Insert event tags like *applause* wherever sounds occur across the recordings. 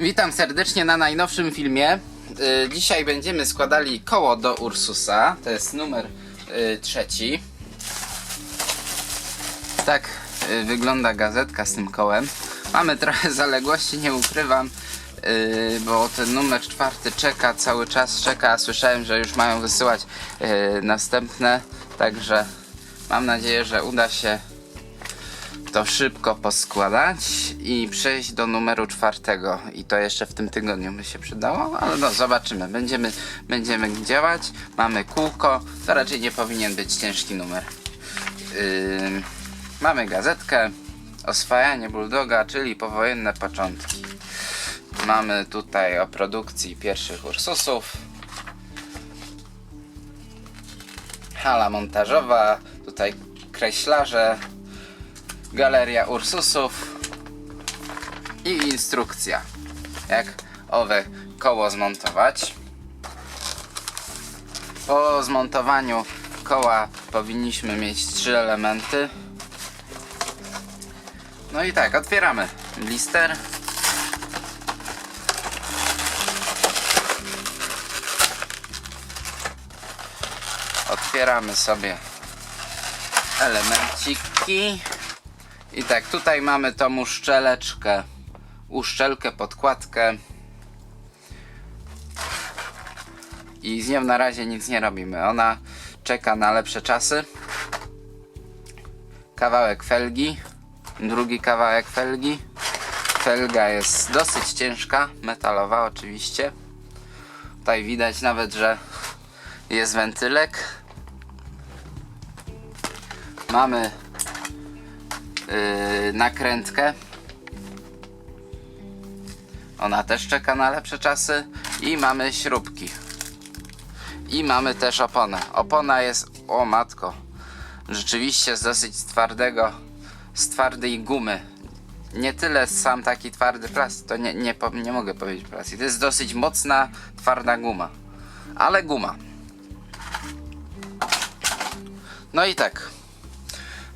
Witam serdecznie na najnowszym filmie. Y, Dzisiaj będziemy składali koło do Ursusa. To jest numer y, trzeci. Tak y, wygląda gazetka z tym kołem. Mamy trochę *laughs* zaległości, nie ukrywam, bo ten numer czwarty czeka, cały czas czeka. Słyszałem, że już mają wysyłać następne, także mam nadzieję, że uda się to szybko poskładać i przejść do numeru czwartego. I to jeszcze w tym tygodniu by się przydało, ale no zobaczymy. Będziemy, będziemy działać. Mamy kółko. To raczej nie powinien być ciężki numer. Ym, mamy gazetkę. Oswajanie Bulldoga, czyli powojenne początki. Mamy tutaj o produkcji pierwszych Ursusów. Hala montażowa, tutaj kreślarze, galeria Ursusów i instrukcja, jak owe koło zmontować. Po zmontowaniu koła powinniśmy mieć trzy elementy. No i tak, otwieramy blister. Otwieramy sobie elemenciki. I tak, tutaj mamy tą uszczeleczkę, uszczelkę, podkładkę. I z nią na razie nic nie robimy. Ona czeka na lepsze czasy. Kawałek felgi, drugi kawałek felgi. Felga jest dosyć ciężka, metalowa oczywiście. Tutaj widać nawet, że jest wentylek. Mamy nakrętkę. Ona też czeka na lepsze czasy. I mamy śrubki. I mamy też oponę. Opona jest, o matko, rzeczywiście z dosyć twardego, z twardej gumy. Nie tyle sam taki twardy plastik, to nie, nie, nie mogę powiedzieć plastik. To jest dosyć mocna, twarda guma. Ale guma. No i tak.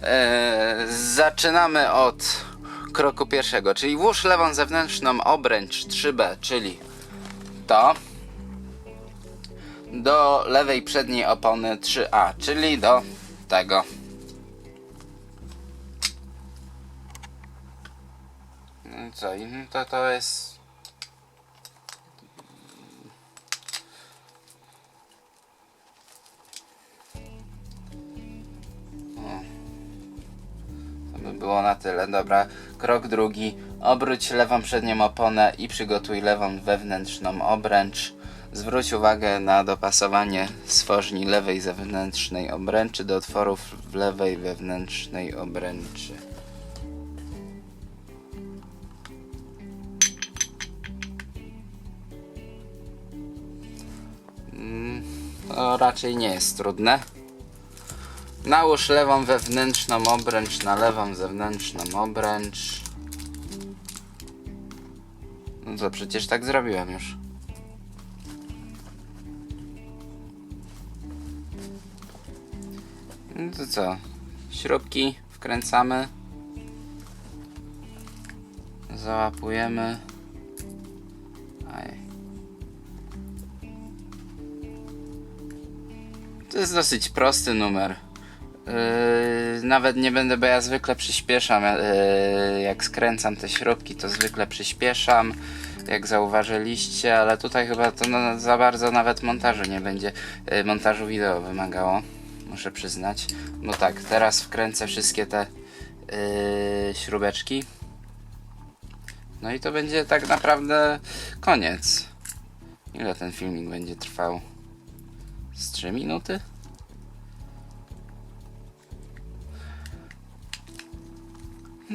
Eee, zaczynamy od kroku pierwszego, czyli włóż lewą zewnętrzną obręcz 3B, czyli to do lewej przedniej opony 3A, czyli do tego. No co, to to jest było na tyle. Dobra, krok drugi. Obróć lewą przednią oponę i przygotuj lewą wewnętrzną obręcz. Zwróć uwagę na dopasowanie stworzni lewej zewnętrznej obręczy do otworów w lewej wewnętrznej obręczy. Mm, To raczej nie jest trudne. Nałóż lewą wewnętrzną obręcz na lewą zewnętrzną obręcz. No to przecież tak zrobiłem już. No to co? Śrubki wkręcamy. Załapujemy. To jest dosyć prosty numer. Yy, nawet nie będę, bo ja zwykle przyspieszam. Yy, jak skręcam te śrubki, to zwykle przyspieszam. Jak zauważyliście, ale tutaj chyba to no, za bardzo nawet montażu nie będzie. Yy, montażu wideo wymagało, muszę przyznać. No tak, teraz wkręcę wszystkie te yy, śrubeczki. No i to będzie tak naprawdę koniec. Ile ten filmik będzie trwał? Z 3 minuty?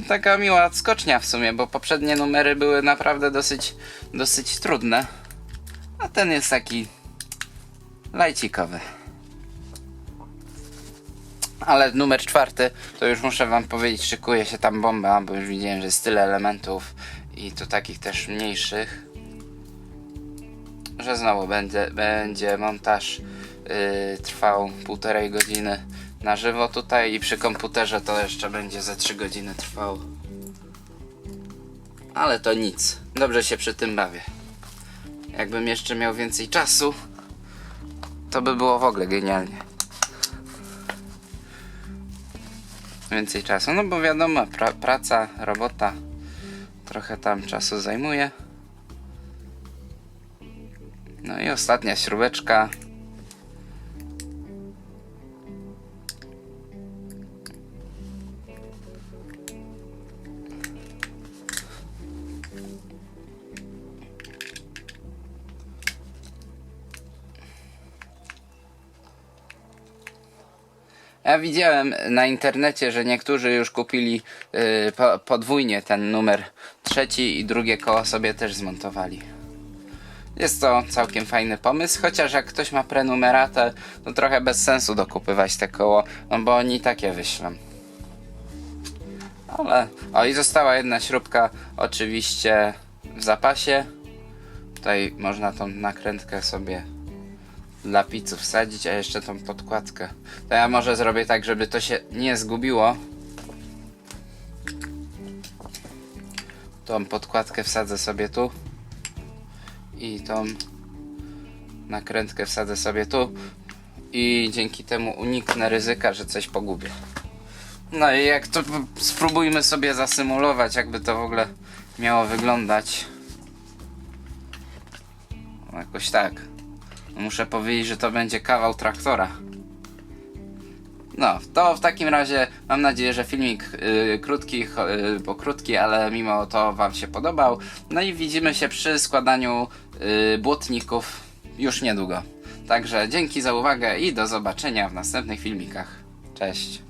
Taka miła skocznia w sumie, bo poprzednie numery były naprawdę dosyć, dosyć trudne. A ten jest taki lajcikowy. Ale numer czwarty, to już muszę wam powiedzieć, szykuje się tam bomba, bo już widziałem, że jest tyle elementów i to takich też mniejszych, że znowu będzie, będzie montaż yy, trwał półtorej godziny na żywo tutaj i przy komputerze to jeszcze będzie ze 3 godziny trwało. Ale to nic. Dobrze się przy tym bawię. Jakbym jeszcze miał więcej czasu, to by było w ogóle genialnie. Więcej czasu, no bo wiadomo, pra praca, robota trochę tam czasu zajmuje. No i ostatnia śrubeczka. Ja widziałem na internecie, że niektórzy już kupili y, po, podwójnie ten numer trzeci i drugie koło sobie też zmontowali. Jest to całkiem fajny pomysł, chociaż jak ktoś ma prenumeratę, to trochę bez sensu dokupywać te koło, no bo oni takie wyślą. Ale, o i została jedna śrubka oczywiście w zapasie. Tutaj można tą nakrętkę sobie dla pizzów wsadzić, a jeszcze tą podkładkę. To ja może zrobię tak, żeby to się nie zgubiło. Tą podkładkę wsadzę sobie tu. I tą nakrętkę wsadzę sobie tu. I dzięki temu uniknę ryzyka, że coś pogubię. No i jak to spróbujmy sobie zasymulować, jakby to w ogóle miało wyglądać. No, Jakoś tak. Muszę powiedzieć, że to będzie kawał traktora. No, to w takim razie mam nadzieję, że filmik y, krótki, cho- y, bo krótki, ale mimo to Wam się podobał. No i widzimy się przy składaniu y, błotników już niedługo. Także dzięki za uwagę i do zobaczenia w następnych filmikach. Cześć.